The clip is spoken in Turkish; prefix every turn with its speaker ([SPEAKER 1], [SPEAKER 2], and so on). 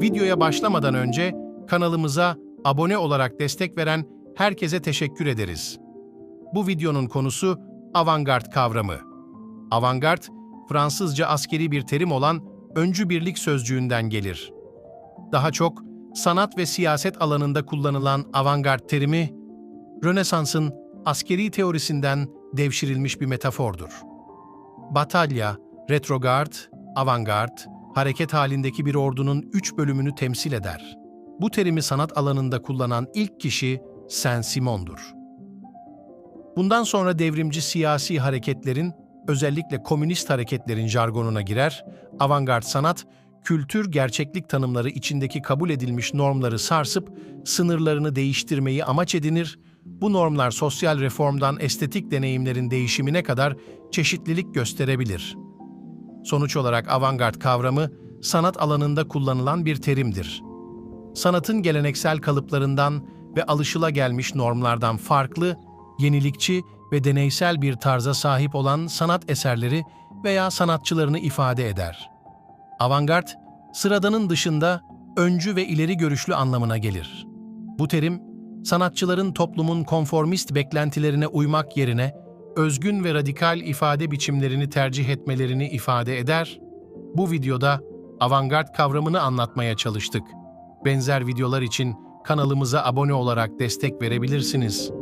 [SPEAKER 1] Videoya başlamadan önce kanalımıza abone olarak destek veren herkese teşekkür ederiz. Bu videonun konusu avantgard kavramı. Avantgard, Fransızca askeri bir terim olan öncü birlik sözcüğünden gelir. Daha çok sanat ve siyaset alanında kullanılan avantgard terimi, Rönesans'ın askeri teorisinden devşirilmiş bir metafordur. Batalya, retrogard, avantgard, hareket halindeki bir ordunun üç bölümünü temsil eder. Bu terimi sanat alanında kullanan ilk kişi Saint-Simon'dur. Bundan sonra devrimci siyasi hareketlerin, özellikle komünist hareketlerin jargonuna girer, avantgard sanat, kültür gerçeklik tanımları içindeki kabul edilmiş normları sarsıp sınırlarını değiştirmeyi amaç edinir, bu normlar sosyal reformdan estetik deneyimlerin değişimine kadar çeşitlilik gösterebilir. Sonuç olarak avantgard kavramı sanat alanında kullanılan bir terimdir. Sanatın geleneksel kalıplarından ve alışılagelmiş normlardan farklı, yenilikçi ve deneysel bir tarza sahip olan sanat eserleri veya sanatçılarını ifade eder. Avantgard, sıradanın dışında öncü ve ileri görüşlü anlamına gelir. Bu terim, sanatçıların toplumun konformist beklentilerine uymak yerine özgün ve radikal ifade biçimlerini tercih etmelerini ifade eder. Bu videoda avantgard kavramını anlatmaya çalıştık. Benzer videolar için kanalımıza abone olarak destek verebilirsiniz.